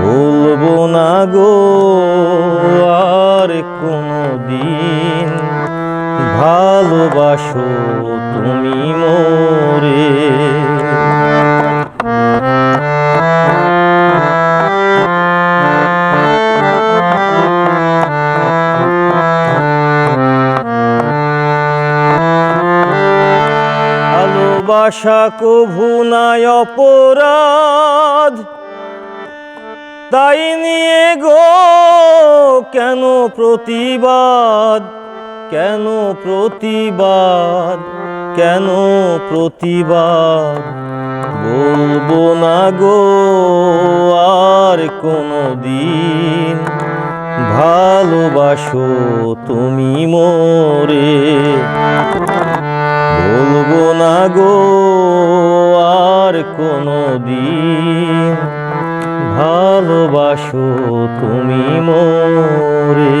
ভুলবো না গো আর কোনো দিন ভালোবাসো তুমি মোরে। ভালোবাসা কভু নাই অপরাধ। তাই নিয়ে গো, কেন প্রতিবাদ? কেন প্রতিবাদ? কেন প্রতিবাদ? বলব না গো, আর কোনো দিন। ভালোবাসো তুমি মোরে। বলব না গো, আর কোনো দিন। ভালোবাসো তুমি মোরে।